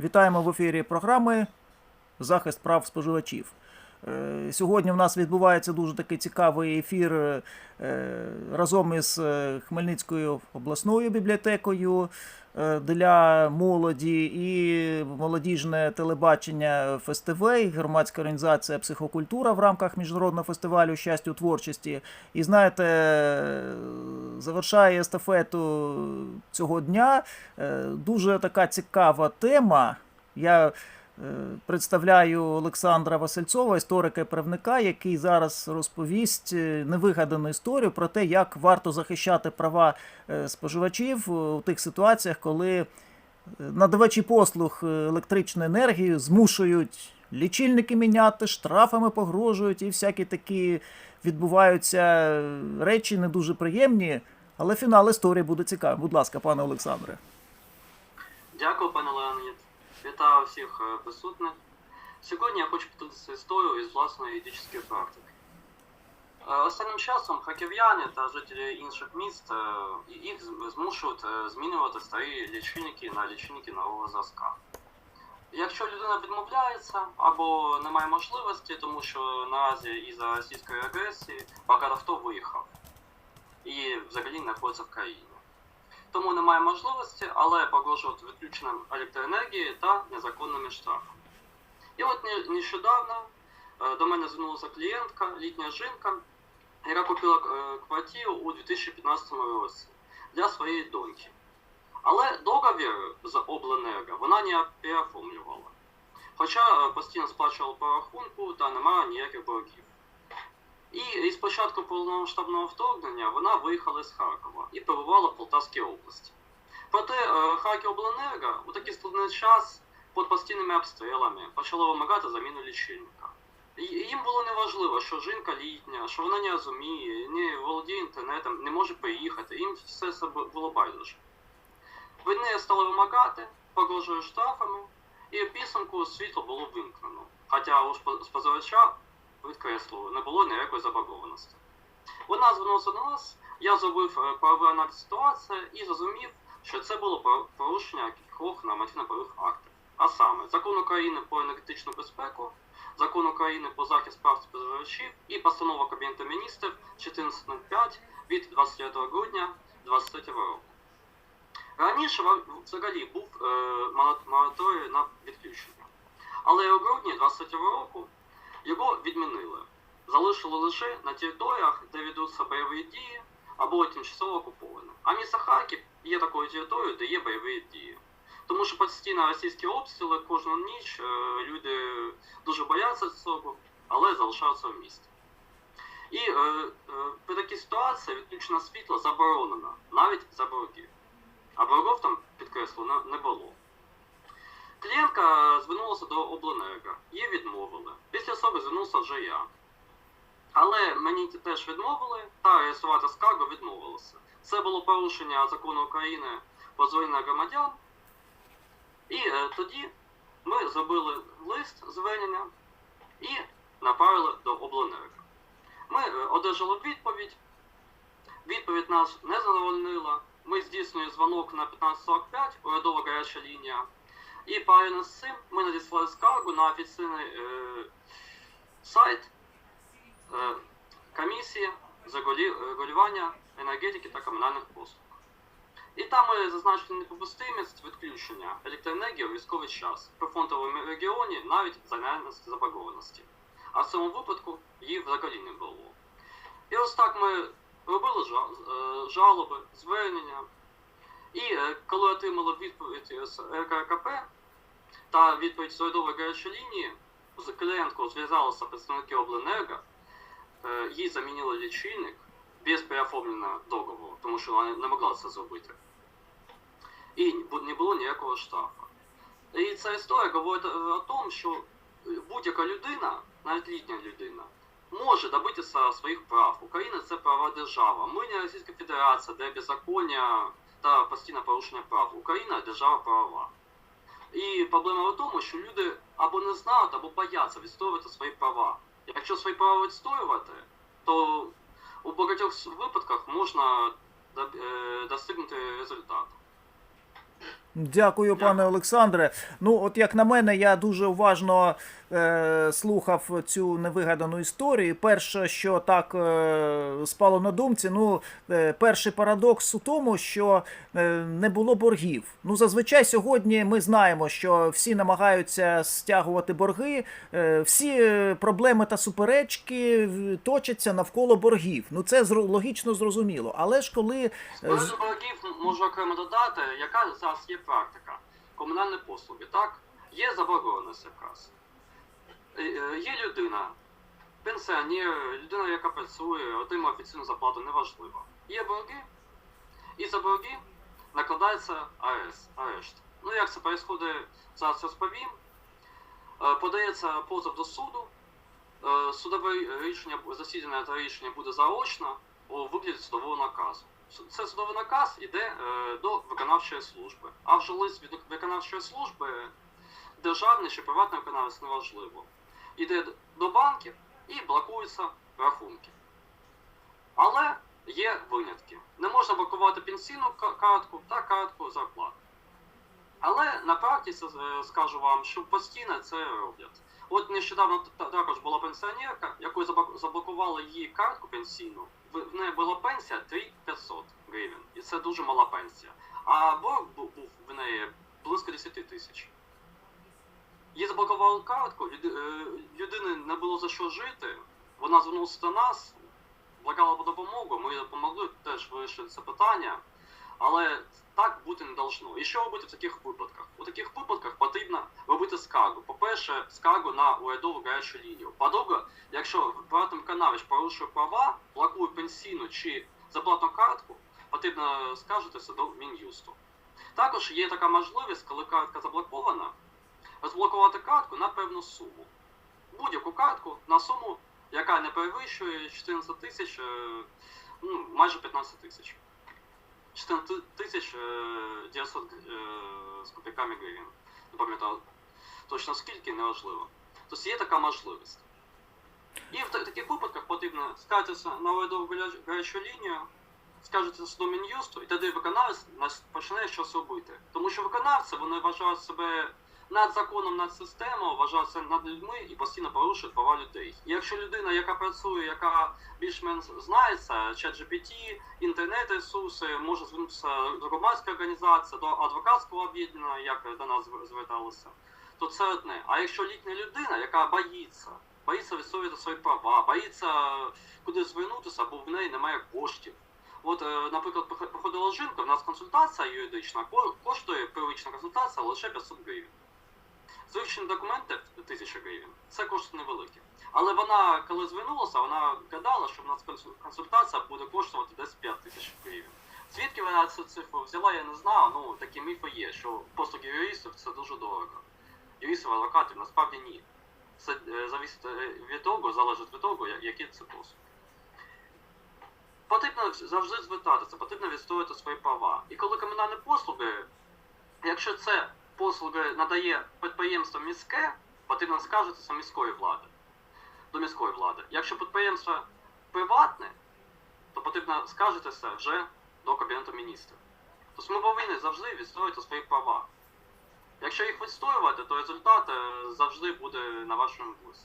Вітаємо в ефірі програми Захист прав споживачів. Е, Сьогодні в нас відбувається дуже такий цікавий ефір е, разом із е, Хмельницькою обласною бібліотекою для молоді і молодіжне телебачення ФСТВ, і громадська організація Психокультура в рамках міжнародного фестивалю щастя у творчості. І знаєте, завершає естафету цього дня дуже така цікава тема. Я Представляю Олександра Васильцова, історика і правника, який зараз розповість е, невигадану історію про те, як варто захищати права е, споживачів у тих ситуаціях, коли е, надавачі послуг е, електричної енергії змушують лічильники міняти, штрафами погрожують і всякі такі відбуваються е, речі не дуже приємні. Але фінал історії буде цікавий. Будь ласка, пане Олександре. Дякую, пане Леонід. Вітаю всіх е, присутніх. Сьогодні я хочу поділитися історією із власної юридичної практики. Е, Останнім часом харків'яни та жителі інших міст е, їх з- змушують е, змінювати старі лічильники на лічильники нового зразка. Якщо людина відмовляється або не має можливості, тому що наразі із-за російської агресії багато хто виїхав і взагалі не знаходиться в країні Тому немає можливості, але погрожують відключенням електроенергії та незаконними штрафами. І от нещодавно е, до мене звернулася клієнтка, літня жінка, яка купила е, квартиру у 2015 році для своєї доньки. Але договір з обленерго вона не переоформлювала. Хоча е, постійно сплачувала по рахунку та немає ніяких боргів. І із початку повномасштабного вторгнення вона виїхала з Харкова і перебувала в Полтавській області. Проте е, Харківобленерго у такий складний час під постійними обстрілами почало вимагати заміну лічильника. Їм було неважливо, що жінка літня, що вона не розуміє, не володіє інтернетом, не може приїхати. Їм все це було байдуже. Вони стали вимагати, погрожує штрафами, і в підсумку світло було вимкнено. Хоча у спо- споживача підкреслюю, не було ніякої заборгованості. Вона звернулася до нас, я зробив е, правовий аналіз ситуації і зрозумів, що це було порушення кількох нормативно-правових актів. А саме закон України про енергетичну безпеку, закон України про захист прав споживачів і постанова Кабінету міністрів 1405 від 29 грудня 2023 року. Раніше взагалі був е, мораторій на відключення. Але у грудні 23 року його відмінили. Залишили лише на територіях, де ведуться бойові дії або тимчасово окуповані. А місто Харків є такою територією, де є бойові дії. Тому що постійно російські обстріли кожну ніч е, люди дуже бояться цього, але залишаються в місті. І е, е, при такій ситуації відключення світла заборонено, навіть за борги. А боргов там, підкреслено, не було. Клієнтка звернулася до обленерго, їй відмовили. Після цього звернувся вже я. Але мені теж відмовили, та реєструвати скаргу відмовилися. Це було порушення закону України про звернення громадян. І е, тоді ми зробили лист звернення і направили до обленерго. Ми е, одержали відповідь. Відповідь нас не задовольнила. Ми здійснюємо дзвонок на 1545, урядова гаряча лінія. І паралельно з цим ми надіслали скаргу на офіційний е, сайт е, комісії з регулі- регулювання енергетики та комунальних послуг. І там ми зазначили непопустимість відключення електроенергії у військовий час при фронтовому регіоні навіть за заборгованості. А в цьому випадку її взагалі не було. І ось так ми робили е, жалоби, звернення. І е, коли отримали відповідь з РККП та відповідь гарячої лінії, з клієнткою зв'язалися представники обленерго, е, їй замінили лічильник без переоформлення договору, тому що вона не могла це зробити. І не було ніякого штрафу. І ця історія говорить о тому, що будь-яка людина, навіть літня людина, може добитися своїх прав. Україна це права держава. Ми не Російська Федерація, де беззаконня та постійне порушення прав. Україна держава правова. І проблема в тому, що люди або не знають, або бояться відстоювати свої права. Якщо свої права відстоювати, то у багатьох випадках можна е, достигнути результату. Дякую, пане Олександре. Ну, от як на мене, я дуже уважно е, слухав цю невигадану історію. Перше, що так е, спало на думці, ну, е, перший парадокс у тому, що е, не було боргів. Ну, зазвичай сьогодні ми знаємо, що всі намагаються стягувати борги, е, всі е, проблеми та суперечки точаться навколо боргів. Ну, це зро- логічно зрозуміло. Але ж коли. е, з- боргів можу окремо додати, яка зараз є практика. Комунальні послуги, так? Є заборгованість якраз. Е, е, Є людина, пенсіонер, людина, яка працює, отримує офіційну зарплату, неважливо. Є борги, і за борги накладається арест. арешт. Ну як це відбувається, зараз розповім. Е, Подається позов до суду, судове рішення, засідання та рішення буде заочно у вигляді судового наказу. Це судовий наказ іде е, до виконавчої служби. А вже лист від виконавчої служби, державний чи приватний виконавець, неважливо, іде до банків і блокуються рахунки. Але є винятки. Не можна блокувати пенсійну картку та картку зарплати. Але на практиці е, скажу вам, що постійно це роблять. От нещодавно також була пенсіонерка, якою заблокували її картку пенсійну. В неї була пенсія 3500 гривень. І це дуже мала пенсія. А борг був в неї близько 10 тисяч. Їй заблокували картку, е, людини не було за що жити. Вона звернулася до нас, благала по допомогу, ми їй допомогли теж вирішити це питання. Але так бути не должно. І що робити в таких випадках? У таких випадках потрібно робити скаргу. По-перше, скаргу на урядову гарячу лінію. По-друге, якщо приватний виконавець порушує права, блокує пенсійну чи зарплатну картку, потрібно скаржитися до Мін'юсту. Також є така можливість, коли картка заблокована, розблокувати картку на певну суму. Будь-яку картку на суму, яка не перевищує 14 тисяч, е, ну, майже 15 тисяч. 14 тисяч е, 900 е, з копійками гривень. Не пам'ятаю точно скільки, неважливо. Тобто є така можливість. І в таких випадках потрібно скатитися на гаряч- гарячу лінію, скажетеся до Мін'юсту, і тоді виконавець почне щось робити. Тому що виконавці вони вважають себе над законом, над системою, вважають себе над людьми і постійно порушують права людей. І якщо людина, яка працює, яка більш-менш знається, чат GPT, інтернет-ресурси, може звернутися до громадської організації, до адвокатського об'єднання, як до нас звер- зверталися, то це одне. А якщо літня людина, яка боїться, боїться відстоювати свої права, боїться куди звернутися, бо в неї немає коштів. От, е, наприклад, приходила жінка, в нас консультація юридична, коштує первична консультація лише 500 гривень. Звичайні документи 1000 гривень. Це кошти невеликі. Але вона, коли звернулася, вона гадала, що в нас консультація буде коштувати десь 5 тисяч гривень. Звідки вона цю цифру взяла, я не знаю. Ну, такі міфи є, що послуги юристів це дуже дорого. Юристів, адвокатів насправді ні. Це е, зависить е, від того, залежить від того, я- які це послуги. Потрібно завжди звертатися, потрібно відстоювати свої права. І коли комунальні послуги, якщо це послуги надає підприємство міське, потрібно скаржитися міської влади до міської влади. Якщо підприємство приватне, то потрібно скаржитися вже до Кабінету міністрів. Тобто ми повинні завжди відстоювати свої права. Якщо їх відстоювати, то результат е, завжди буде на вашому боці.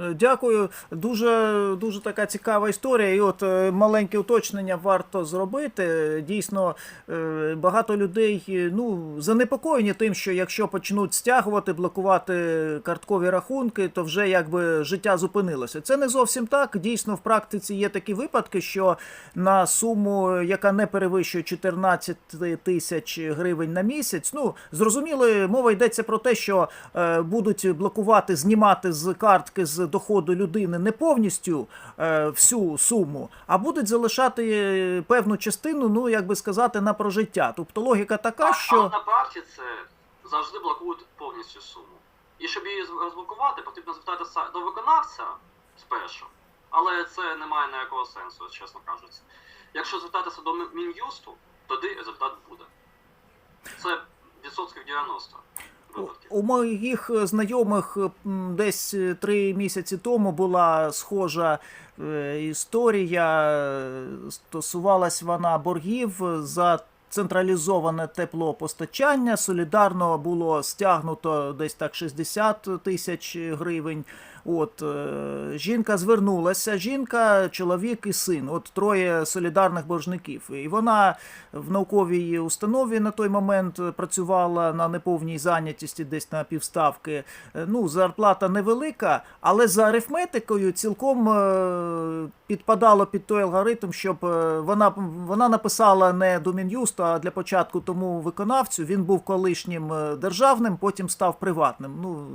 Е, Дякую. Дуже дуже така цікава історія. І от е, маленьке уточнення варто зробити. Дійсно, е, багато людей ну, занепокоєні тим, що якщо почнуть стягувати, блокувати карткові рахунки, то вже якби життя зупинилося. Це не зовсім так. Дійсно, в практиці є такі випадки, що на суму, яка не перевищує 14 тисяч гривень на місяць, ну зрозуміло, мова йдеться про те, що будуть блокувати, знімати з картки з доходу людини не повністю е, всю суму, а будуть залишати е, певну частину, ну як би сказати, на прожиття. Тобто логіка така, А що на практиці завжди блокують повністю суму. І щоб її розблокувати, потрібно звертатися до виконавця спершу. Але це не має ніякого сенсу, чесно кажучи. Якщо звертатися до Мін'юсту, тоді результат буде. Це відсотків 90 випадків. У моїх знайомих десь е, три місяці тому була схожа е, історія. Стосувалась вона боргів за централізоване теплопостачання. Солідарно було стягнуто десь так 60 тисяч гривень. От е, жінка звернулася. Жінка, чоловік і син. От троє солідарних боржників. І вона в науковій установі на той момент працювала на неповній зайнятості, десь на півставки. Е, Ну, зарплата невелика, але за арифметикою цілком е, підпадало під той алгоритм, щоб вона, вона написала не до Мін'юсту, а для початку тому виконавцю. Він був колишнім державним, потім став приватним. Ну,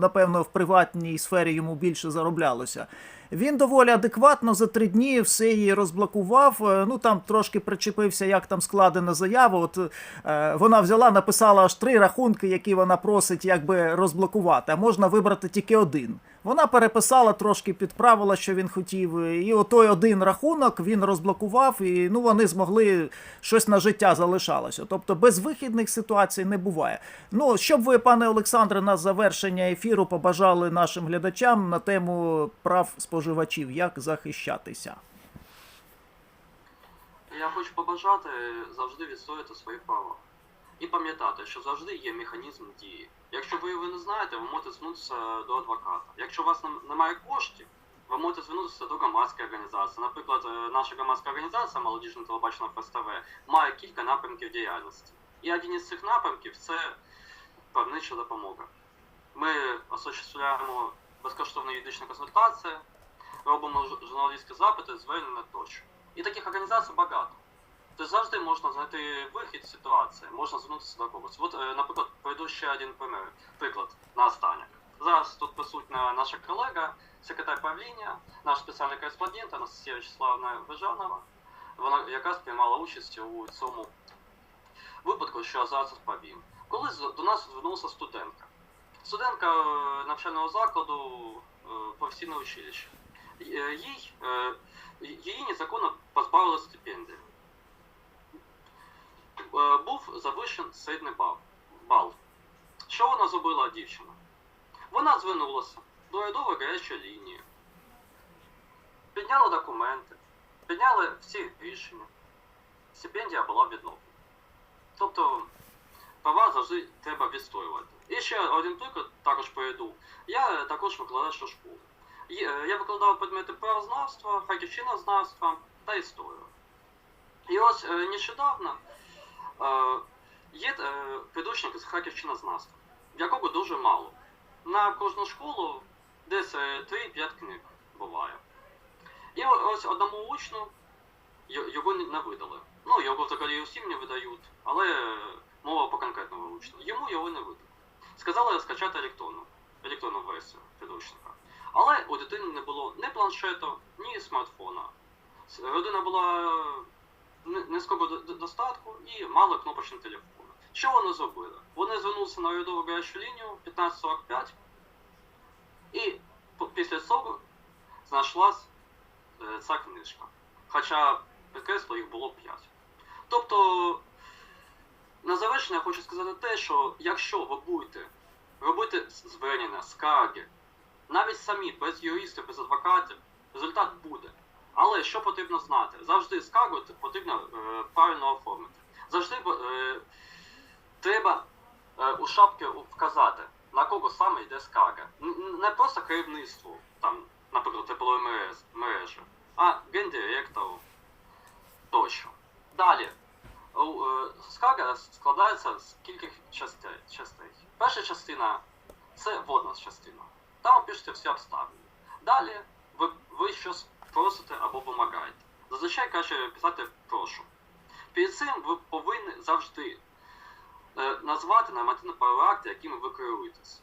напевно, в приватній сфері йому більше зароблялося. Він доволі адекватно за три дні все її розблокував. Е, Ну там трошки причепився, як там складена заява. От е, вона взяла, написала аж три рахунки, які вона просить якби розблокувати. А можна вибрати тільки один. Вона переписала, трошки підправила, що він хотів. І отой один рахунок він розблокував, і ну вони змогли щось на життя залишалося. Тобто безвихідних ситуацій не буває. Ну, що б ви, пане Олександре, на завершення ефіру побажали нашим глядачам на тему прав споживачів, як захищатися? Я хочу побажати завжди відстояти свої права. І пам'ятати, що завжди є механізм дії. Якщо ви його не знаєте, ви можете звернутися до адвоката. Якщо у вас немає коштів, ви можете звернутися до громадської організації. Наприклад, е, наша громадська організація Молодіжне телебачення ФСТВ має кілька напрямків діяльності. І один із цих напрямків це правнича допомога. Ми осуществляємо безкоштовну юридичну консультацію, робимо журналістські запити, звернення тощо. І таких організацій багато. Тобто завжди можна знайти вихід з ситуації, можна звернутися до когось. От, е, наприклад, пройду ще один примір, приклад на останнє. Зараз тут присутня наша колега, секретар правління, наш спеціальний кореспондент Анастасія Вячеславна Бежанова, вона якраз приймала участь у цьому випадку, що я зараз розповім. Коли до нас звернулася студентка. Студентка е, навчального закладу е, професійне училище. Й- е, Їй, е, її незаконно позбавили стипендії. Е, Був завищений середній бал. Що вона зробила дівчина? Вона звернулася до рядової гарячої лінії, підняла документи, підняли всі рішення. Стипендія була відновлена. Тобто права завжди треба відстоювати. І ще один приклад також приведу. Я також викладач у школі. Є- е, Я викладав предмети правознавства, харківщинознавства та історію. І ось е, нещодавно е, є е, підручник з харківщинознавства, якого дуже мало. На кожну школу десь е, 3-5 книг буває. І ось одному учню його не видали. Ну, його взагалі усім не видають, але мова по конкретному учню. Йому його не видали. Сказали скачати електронну, електронну версію підручника. Але у дитини не було ні планшету, ні смартфона. Родина була не- низького до- до- достатку і мала кнопочний телефон. Що вони зробили? Вони звернулися на урядову гарячу лінію 1545 і після цього знайшлась е, ця книжка. Хоча підкреслю їх було 5. Тобто, на завершення я хочу сказати те, що якщо ви будете робити звернення, скарги, навіть самі, без юристів, без адвокатів, результат буде. Але що потрібно знати? Завжди скаргу потрібно е, правильно оформити. Завжди е, треба е, у шапки вказати, на кого саме йде скарга. Не просто керівництву, там, наприклад, теплової мережі, а гендиректору тощо. Далі. Е, Скарга складається з кількох частей. Перша частина це. Всі обставини. Далі ви, ви щось просите або вимагаєте. Зазвичай краще писати прошу. Перед цим ви повинні завжди е, назвати нормативно-правові акти, якими ви керуєтесь.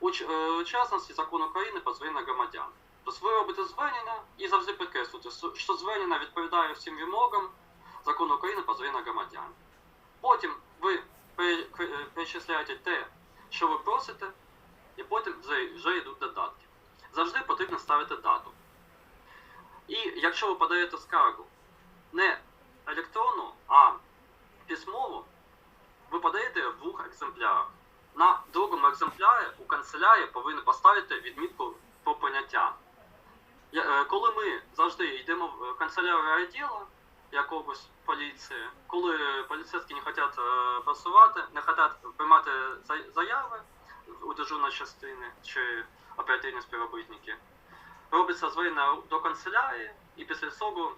У е, частності закон України про звернення громадян. Тобто ви робите звернення і завжди підкреслюєте, що- звернення відповідає всім вимогам закону України про звернення громадян. Потім ви пере- перечисляєте те, що ви просите, і потім вже, вже йдуть додатки. Завжди потрібно ставити дату. І якщо ви подаєте скаргу не електронну, а письмову, ви подаєте в двох екземплярах. На другому екземплярі у канцелярії повинні поставити відмітку про поняття. Е, Коли ми завжди йдемо в канцелярію райділа, якогось поліції, коли поліцейські не хочуть е, працювати, не хочуть приймати заяви у дежурної частини чи оперативні співробітники, робиться звернення до канцелярії і після цього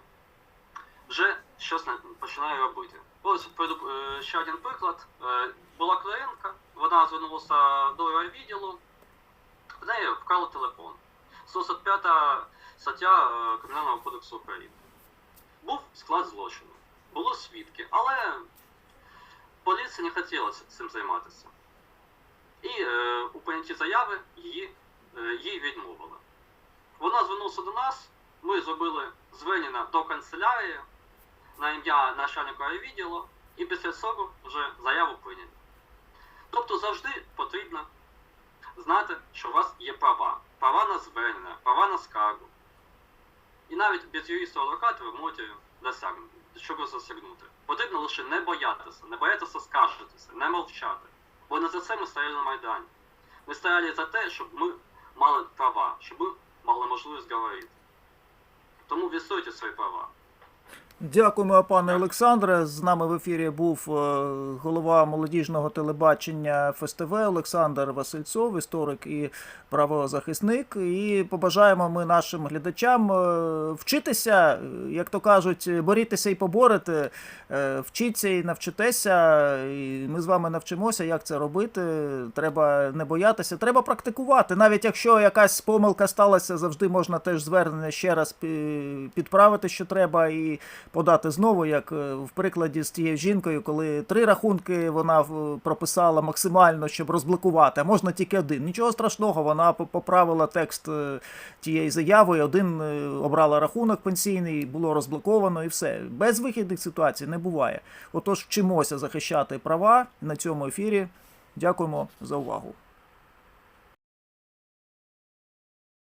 вже щось починає робити. Ось е, ще один приклад. Е, Була клієнтка, вона звернулася до відділу, в неї вкрали телефон. 145 стаття е, Кримінального кодексу України. Був склад злочину, було свідки, але поліція не хотіла цим займатися. І е, у прийнятті заяви її, е, їй відмовили. Вона звернулася до нас, ми зробили звернення до канцелярії на ім'я начальника відділу, і після цього вже заяву прийняли. Тобто завжди потрібно знати, що у вас є права. Права на звернення, права на скаргу. І навіть без юриста адвоката ви можете досягнути, чогось досягнути. Потрібно лише не боятися, не боятися скаржитися, не мовчати. Бо не за це ми стояли на Майдані. Ми стояли за те, щоб ми мали права, щоб ми мали можливість говорити. Тому відстоюйте свої права. Дякуємо, пане Олександре. З нами в ефірі був е, голова молодіжного телебачення ФСТВ Олександр Васильцов, історик і правозахисник. І побажаємо ми нашим глядачам е, вчитися, як то кажуть, борітеся і поборете, е, вчіться і навчитеся. І ми з вами навчимося, як це робити. Треба не боятися, треба практикувати. Навіть якщо якась помилка сталася, завжди можна теж звернення ще раз підправити, що треба, і подати знову, як е, в прикладі з тією жінкою, коли три рахунки вона прописала максимально, щоб розблокувати, а можна тільки один. Нічого страшного, вона поправила текст е, тієї заяви, один е, обрала рахунок пенсійний, було розблоковано і все. Без вихідних ситуацій не буває. Отож, вчимося захищати права на цьому ефірі. Дякуємо за увагу.